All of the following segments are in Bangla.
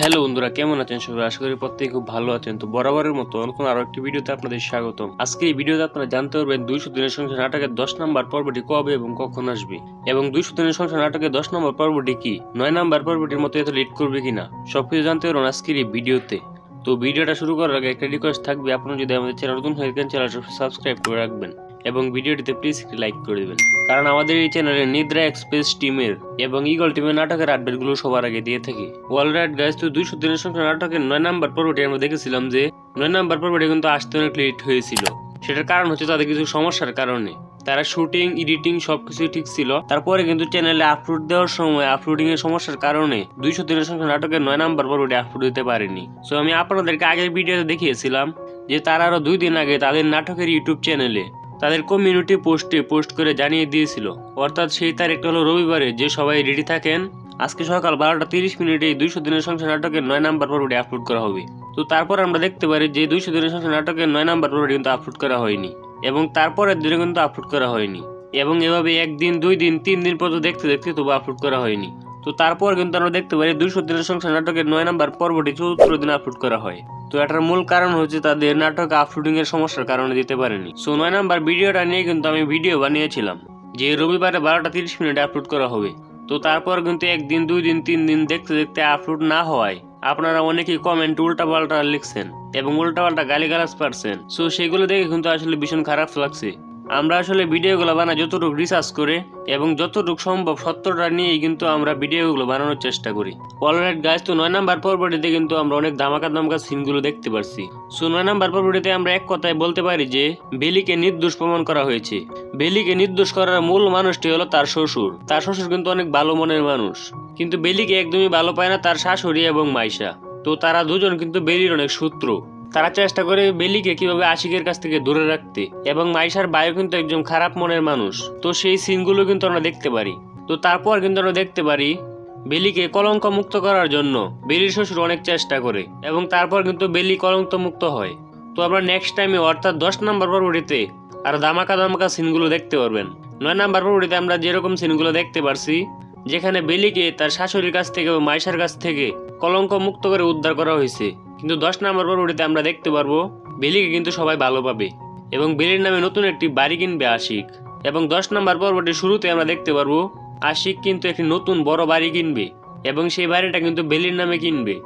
হ্যালো বন্ধুরা, কেমন আছেন সবাই? আশা করি প্রত্যেকে খুব ভালো আছেন। তো বরাবরের মতো নতুন আরও একটি ভিডিওতে আপনাদের স্বাগতম। আজকে এই ভিডিওতে আপনারা জানতে পারবেন দুইশো দিনের সংসার নাটকের দশ নম্বর পর্বটি কবে এবং কখন আসবে এবং দুইশো দিনের সংসার নাটকের দশ নম্বর পর্বটি কি? নয় নম্বর পর্বটির মতো এত লেট করবে কিনা? সবকিছু জানতে পারবেন আজকের এই ভিডিওতে। তো ভিডিওটা শুরু করার আগে একটা রিকোয়েস্ট থাকবে আপনারা যদি আমাদের চ্যানেল নতুন হয়ে থাকেন চ্যানেলটা সাবস্ক্রাইব করে রাখবেন। এবং ভিডিওটিতে প্লিজ একটি লাইক করে দেবেন। কারণ আমাদের এই চ্যানেলে নিদ্রা এক্সপ্রেস টিমের এবং ইগল টিমের নাটকের আপডেটগুলো সবার আগে দিয়ে থাকি। অলরাইট গাইজ তো দুইশো দিনের সংখ্যা নাটকের নয় নাম্বার পর্বটি আমরা দেখেছিলাম যে, নয় নাম্বার পর্বটি কিন্তু আসতে অনেক লেট হয়েছিল। সেটার কারণ হচ্ছে তাদের কিছু সমস্যার কারণে। তারা শুটিং এডিটিং সবকিছুই ঠিক ছিল। তারপরে কিন্তু চ্যানেলে আপলোড দেওয়ার সময় আপলোডিং এর সমস্যার কারণে দুইশো দিনের সংখ্যা নাটকের নয় নাম্বার পর্বটি আপলোড দিতে পারেনি। সো আমি আপনাদেরকে আগের ভিডিওতে দেখিয়েছিলাম যে, তারা আরও দুই দিন আগে তাদের নাটকের ইউটিউব চ্যানেলে তাদের কমিউনিটি পোস্টে পোস্ট করে জানিয়ে দিয়েছিল। অর্থাৎ সেই তারিখটা হলো রবিবারে, যে সবাই রেডি থাকেন, আজকে সকাল বারোটা তিরিশ মিনিটে দুইশো দিনের সংসার নাটকের নয় নাম্বার পর্বটি আপলোড করা হবে। তো তারপর আমরা দেখতে পারি যে দুইশো দিনের সংসার নাটকের নয় নাম্বার পর্বটি কিন্তু আপলোড করা হয়নি, এবং তারপরের দিনে কিন্তু আপলোড করা হয়নি, এবং এভাবে একদিন, দুই দিন, তিন দিন পর্যন্ত দেখতে দেখতে তবু আপলোড করা হয়নি। তো তারপর কিন্তু আমরা দেখতে পারি দুইশো দিনের সংসার নাটকের নয় নাম্বার পর্বটি চতুর্থ দিন আপলোড করা হয়। তো এটার মূল কারণ হচ্ছে তাদের নাটক আপলোডিং এর সমস্যার কারণে দিতে পারেনি। সো নয় নাম্বার ভিডিওটা নিয়ে কিন্তু আমি ভিডিও বানিয়েছিলাম, যে রবিবারে বারোটা তিরিশ মিনিটে আপলোড করা হবে। তো তারপর কিন্তু একদিন, দুই দিন, তিন দিন দেখতে দেখতে আপলোড না হওয়ায় আপনারা অনেকেই কমেন্ট উল্টা পাল্টা লিখছেন এবং উল্টা পাল্টা গালিগালাজ পারছেন। সো সেগুলো দেখে কিন্তু আসলে ভীষণ খারাপ লাগছে। আমরা আসলে ভিডিওগুলো বানাই যতটুকু রিসার্চ করে এবং যতটুকু সম্ভব সত্যটা নিয়েই কিন্তু আমরা ভিডিওগুলো বানানোর চেষ্টা করি। অলরাইট গাছ তো নয় নাম্বার পর্বটিতে কিন্তু আমরা অনেক ধামাকা ধামাকা সিনগুলো দেখতে পারছি। সো নয় নাম্বার পর্বটিতে আমরা এক কথায় বলতে পারি যে, বেলিকে নির্দোষ প্রমাণ করা হয়েছে। বেলিকে নির্দোষ করার মূল মানুষটি হলো তার শ্বশুর। তার শ্বশুর কিন্তু অনেক ভালো মনের মানুষ। কিন্তু বেলিকে একদমই ভালো পায় না তার শাশুড়ি এবং মাইশা। তো তারা দুজন কিন্তু বেলির অনেক সূত্র তারা চেষ্টা করে বেলিকে কীভাবে আশিকের কাছ থেকে দূরে রাখতে। এবং মাইশার বায়ু কিন্তু একজন খারাপ মনের মানুষ। তো সেই সিনগুলো কিন্তু আমরা দেখতে পারি। তো তারপর কিন্তু আমরা দেখতে পারি বেলিকে কলঙ্ক মুক্ত করার জন্য বেলির শ্বশুর অনেক চেষ্টা করে। এবং তারপর কিন্তু বেলি কলঙ্ক মুক্ত হয়। তো আমরা নেক্সট টাইমে অর্থাৎ দশ নম্বর পর্বটিতে আর দামাকা দামাকা সিনগুলো দেখতে পারবেন। নয় নাম্বার পর্বটিতে আমরা যেরকম সিনগুলো দেখতে পারছি, যেখানে বেলিকে তার শাশুড়ির কাছ থেকে ও মাইশার কাছ থেকে কলঙ্ক মুক্ত করে উদ্ধার করা হয়েছে। কিন্তু দশ নম্বর পর্বটিতে আমরা দেখতে পারব, বেলিকে কিন্তু সবাই ভালো পাবে এবং বেলির নামে নতুন একটি বাড়ি কিনবে আশিক। এবং দশ নম্বর পর্বটির শুরুতে আমরা দেখতে পারব, আশিক কিন্তু একটি নতুন বড় বাড়ি কিনবে এবং সেই বাড়িটা কিন্তু বেলির নামে কিনবে।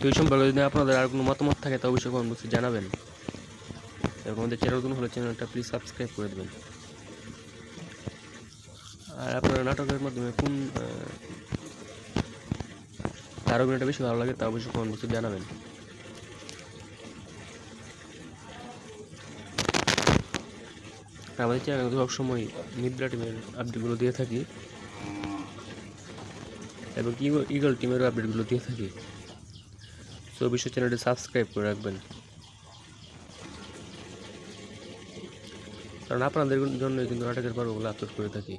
তো এই সম্পর্কে যদি আপনাদের আর কোনো মতামত থাকে, তা অবশ্যই কমেন্ট বক্সে জানাবেন। এবং আমাদের চ্যানেল নতুন হলে চ্যানেলটা প্লিজ সাবস্ক্রাইব করে দেবেন। আর আপনারা নাটকের মাধ্যমে কোন কার অভিনয়টা বেশি ভালো লাগে, তা অবশ্যই কমেন্ট বক্সে জানাবেন। আমাদের চ্যানেলে সবসময় নিদ্রা টিমের আপডেটগুলো দিয়ে থাকি। এবং ইগল টিমেরও আপডেটগুলো দিয়ে থাকি। তো অবশ্যই চ্যানেলটি সাবস্ক্রাইব করে রাখবেন। কারণ আপনাদের জন্যই কিন্তু নাটকের পর্বগুলো আপলোড করে থাকি।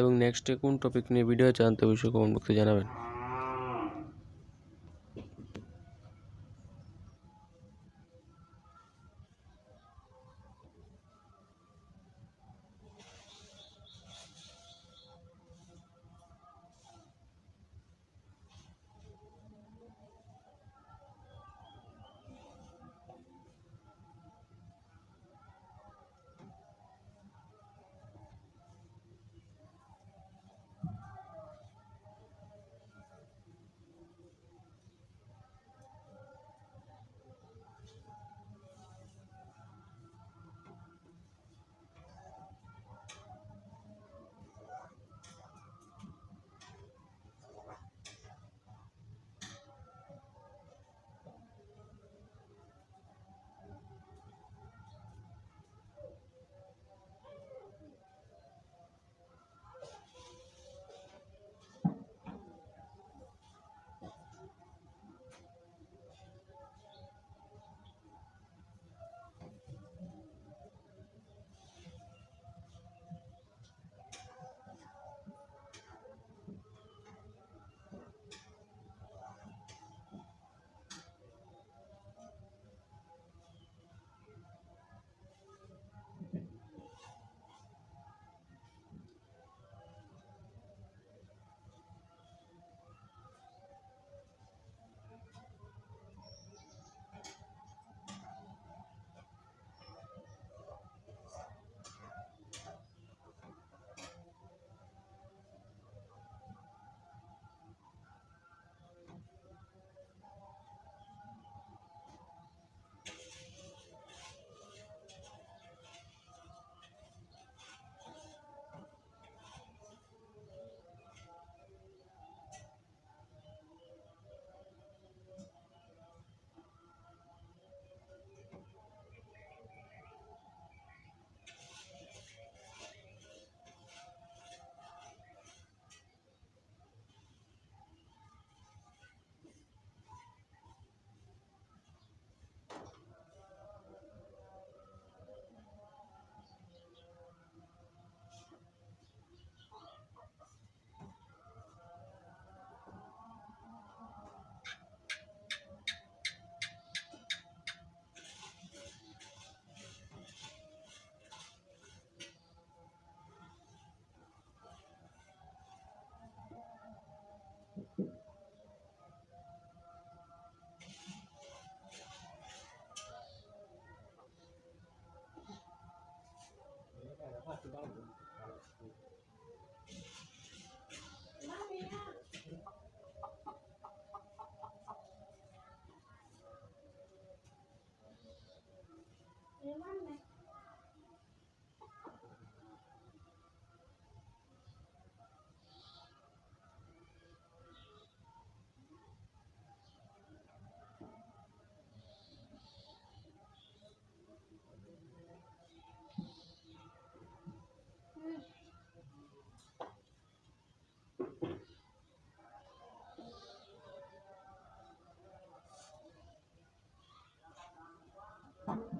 এবং নেক্সটে কোন টপিক নিয়ে ভিডিও চান তো অবশ্যই কমেন্ট বক্সে জানাবেন। Mami. Mami. Bye.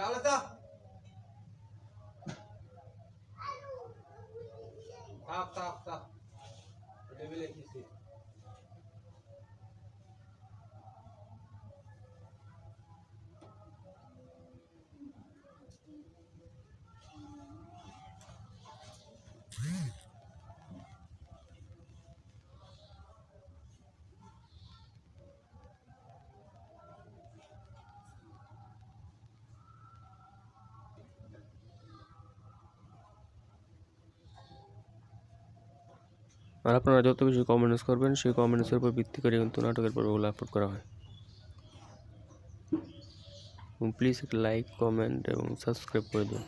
Stop, stop. আর আপনারা যত বেশি কমেন্টস করবেন, সেই কমেন্টসের উপর ভিত্তি করে কিন্তু নাটকের পর্বগুলো আপলোড করা হয়। প্লিজ একটা লাইক কমেন্ট এবং সাবস্ক্রাইব করে দিন।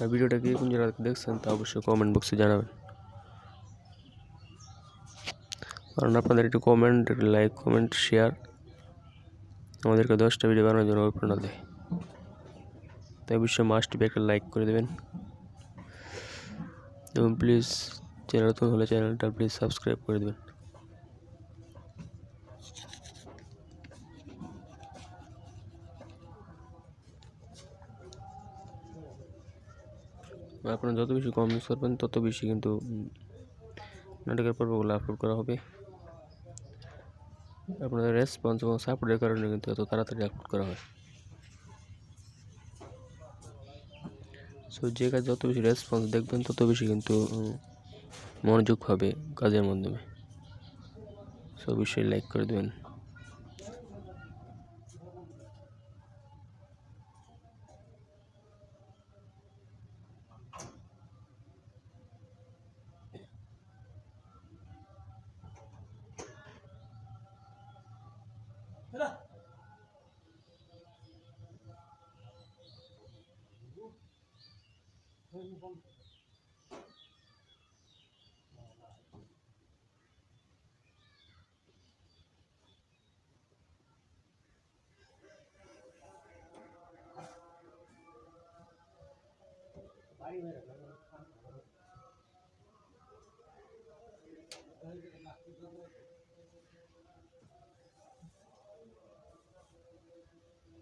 আর ভিডিওটা কি কোন জায়গা দেখছেন, তা অবশ্যই কমেন্ট বক্সে জানাবেন। কারণ আপনাদের একটু কমেন্ট লাইক কমেন্ট শেয়ার আমাদেরকে দশটা ভিডিও বানানোর জন্য অনুপ্রেরণা দেয়। তাই অবশ্যই মাস্ট বি একটা লাইক করে দেবেন। এবং প্লিজ চ্যানেল নতুন হলে চ্যানেলটা প্লিজ সাবস্ক্রাইব করে দেবেন। আপনারা যত বেশি কমেন্টস করবেন, তত বেশি কিন্তু নাটকের পর্বগুলো আপলোড করা হবে। আপনাদের রেসপন্স এবং সাপোর্টের কারণে কিন্তু এত তাড়াতাড়ি আপলোড করা হয়। সো যে কাজ যত বেশি রেসপন্স দেখবেন, তত বেশি কিন্তু মনোযোগ হবে কাজের মাধ্যমে। সো অবশ্যই লাইক করে দেবেন।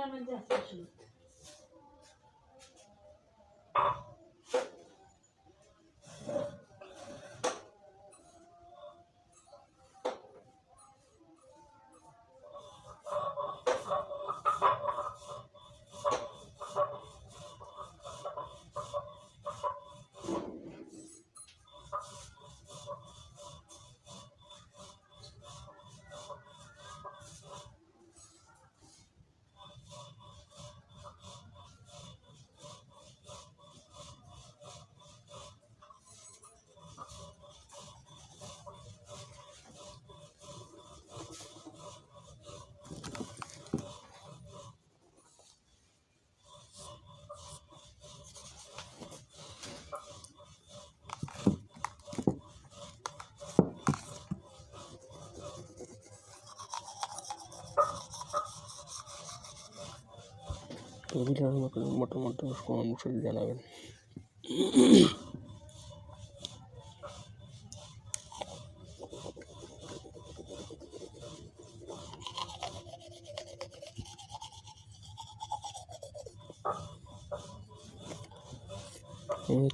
beraber ders çalışırız. Assim. ভিডিওর মোটামুটি সমস্যা জানাবেন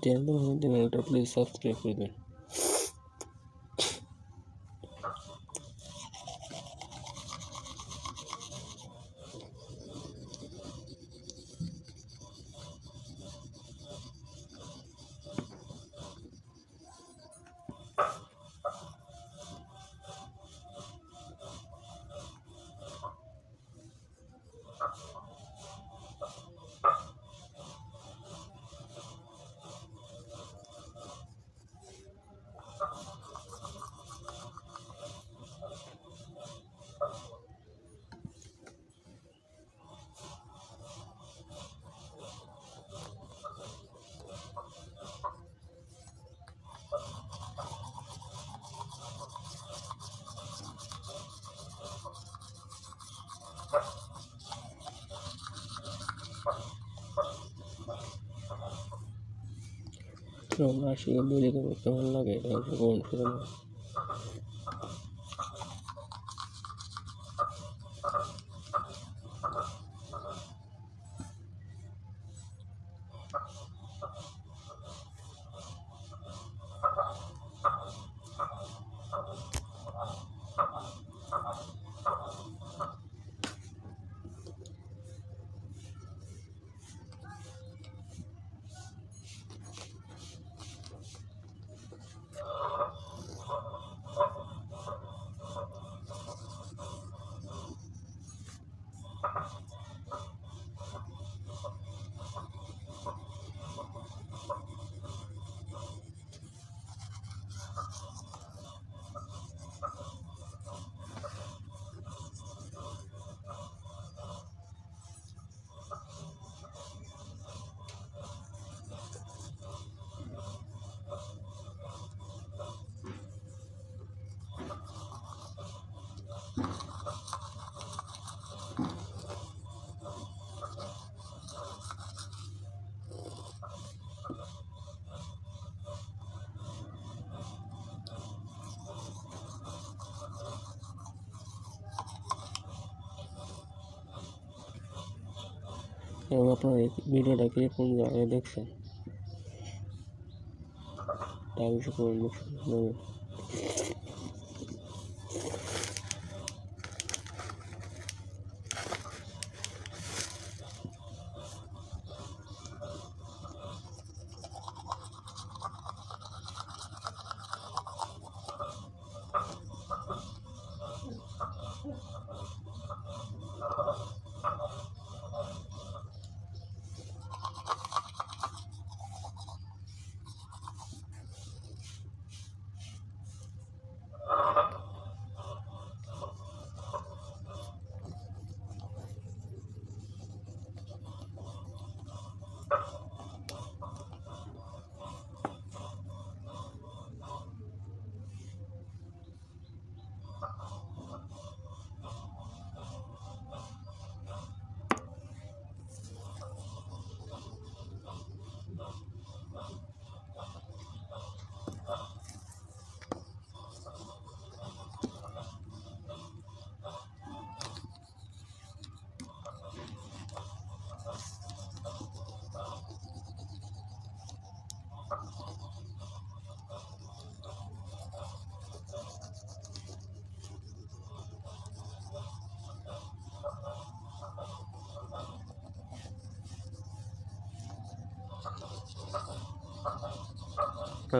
চ্যানেলটা প্লিজ সাবস্ক্রাইব করে দেবেন আমরা আসি দেরি করব কেমন লাগে? এটা হচ্ছে কমেন্ট করে দেবেন এবং আপনার এই ভিডিওটা কে কোন জায়গায় দেখছেন তা অবশ্যই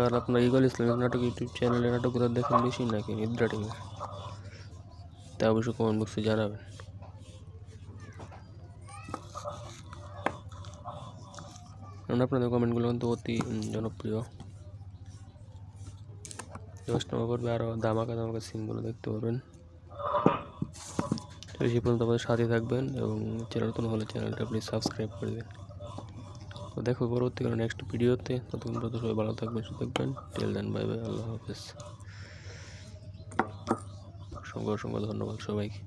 আর আপনার ইগল ইসলামিক নাটক ইউটিউব চ্যানেলে নাটকগুলো দেখেন বেশি নাকি নিদ্রা টিমের তা অবশ্যই কমেন্ট বক্সে জানাবেন। কারণ আপনাদের কমেন্টগুলো কিন্তু অতি জনপ্রিয়। নম্বর পর্বে আরও দামাকা দামাকা সিনগুলো দেখতে পারবেন। সেই পর্যন্ত আমাদের সাথে থাকবেন এবং চ্যানেল নতুন হলে চ্যানেলটা প্লিজ সাবস্ক্রাইব করে দেবেন। তো দেখো পরবর্তীকালে নেক্সট ভিডিওতে ততক্ষণ পর্যন্ত সবাই ভালো থাকবেন, সুস্থ থাকবেন। টেল দেন বাই বাই আল্লাহ হাফেজ। অসংখ্য অসংখ্য ধন্যবাদ সবাইকে।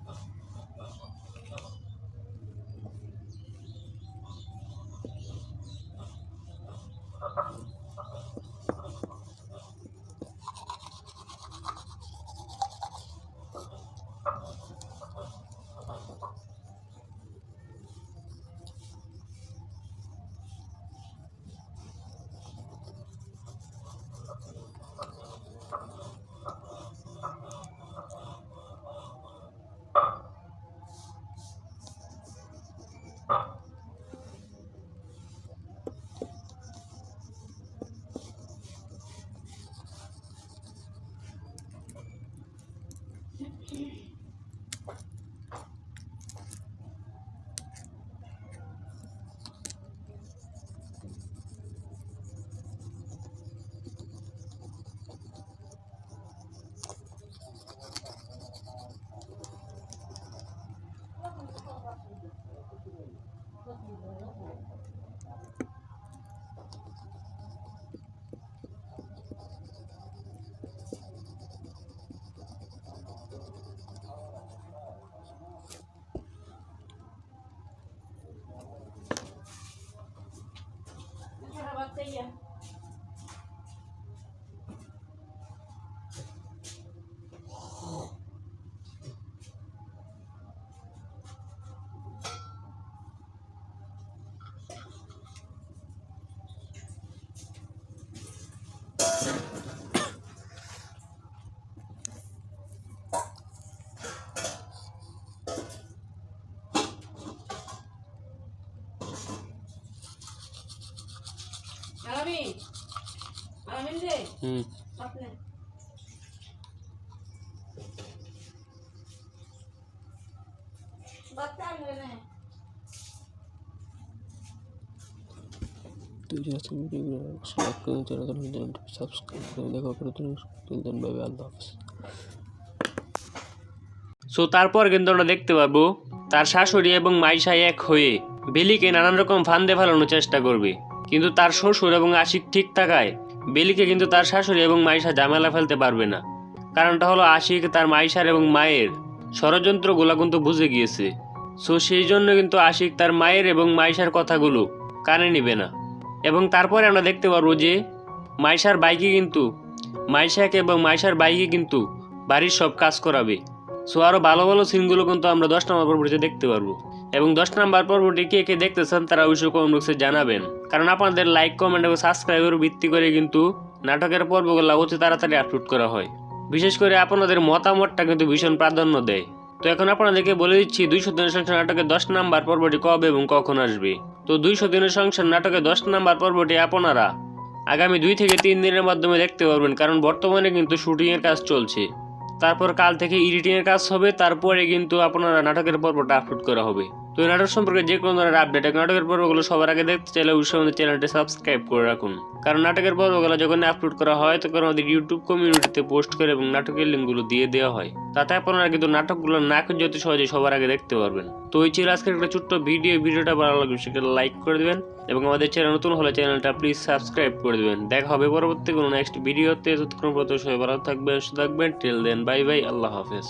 হুম। ভিডিওগুলো সাবস্ক্রাইব করে দেখা করে তুমি আল্লাহ হাফেজ। সো তারপর কিন্তু আমরা দেখতে পারব তার শাশুড়ি এবং মাইশা এক হয়ে বেলিকে নানান রকম ফান্দে ফেলানোর চেষ্টা করবে। কিন্তু তার শ্বশুর এবং আশিক ঠিক থাকায় বেলিকে কিন্তু তার শাশুড়ি এবং মাইশা ঝামেলা ফেলতে পারবে না। কারণটা হলো আশিক তার মাইশার এবং মায়ের। ষড়যন্ত্রগুলো কিন্তু বুঝে গিয়েছে। সো সেই জন্য কিন্তু আশিক তার মায়ের এবং মাইশার কথাগুলো কানে নিবে না। এবং তারপরে আমরা দেখতে পারব যে মাইশার বাইকে কিন্তু, মাইশাকে এবং মাইশার বাইকে কিন্তু বাড়ির সব কাজ করাবে। সো আরও ভালো ভালো সিনগুলো কিন্তু আমরা দশ নম্বর পর্বতে দেখতে পারব। এবং দশ নম্বর পর্বটি কে কে দেখতেছেন তারা অবশ্যই কমেন্ট বক্সে জানাবেন। কারণ আপনাদের লাইক কমেন্ট এবং সাবস্ক্রাইবের ভিত্তি করে কিন্তু নাটকের পর্বগুলো অতি তাড়াতাড়ি আপলোড করা হয়। বিশেষ করে আপনাদের মতামতটা কিন্তু ভীষণ প্রাধান্য দেয়। তো এখন আপনাদেরকে বলে দিচ্ছি, দুইশো দিনের সংসার নাটকের দশ নাম্বার পর্বটি কবে এবং কখন আসবে? তো দুইশো দিনের সংসার নাটকের দশ নাম্বার পর্বটি আপনারা আগামী দুই থেকে তিন দিনের মাধ্যমে দেখতে পারবেন, কারণ বর্তমানে কিন্তু শুটিংয়ের কাজ চলছে। তারপর কাল থেকে এডিটিংয়ের কাজ হবে তারপরে কিন্তু আপনারা নাটকের পর্বটা আপলোড করা হবে। তো নাটক সম্পর্কে যে কোনো ধরনের আপডেট নাটকের পর্বগুলো সবার আগে দেখতে চাইলে অবশ্যই আমাদের চ্যানেলটি সাবস্ক্রাইব করে রাখুন। কারণ নাটকের পর্বগুলো যখন আপলোড করা হয়, তখন আমাদের ইউটিউব কমিউনিটিতে পোস্ট করে এবং নাটকের লিঙ্কগুলো দিয়ে দেওয়া হয়। তাতে আপনারা কিন্তু নাটকগুলো না খুঁজে অতি সহজে সবার আগে দেখতে পারবেন। তো ওই ছিল আজকের একটা ছোট্ট ভিডিও ভিডিওটা ভালো লাগবে সেটা লাইক করে দেবেন এবং আমাদের চ্যানেল নতুন হলে চ্যানেলটা প্লিজ সাবস্ক্রাইব করে দেবেন। দেখা হবে পরবর্তী কোনো নেক্সট ভিডিওতে ততক্ষণ পর্যন্ত সবাই ভালো থাকবেন, সুস্থ থাকবেন। টিল দেন বাই বাই আল্লাহ হাফেজ।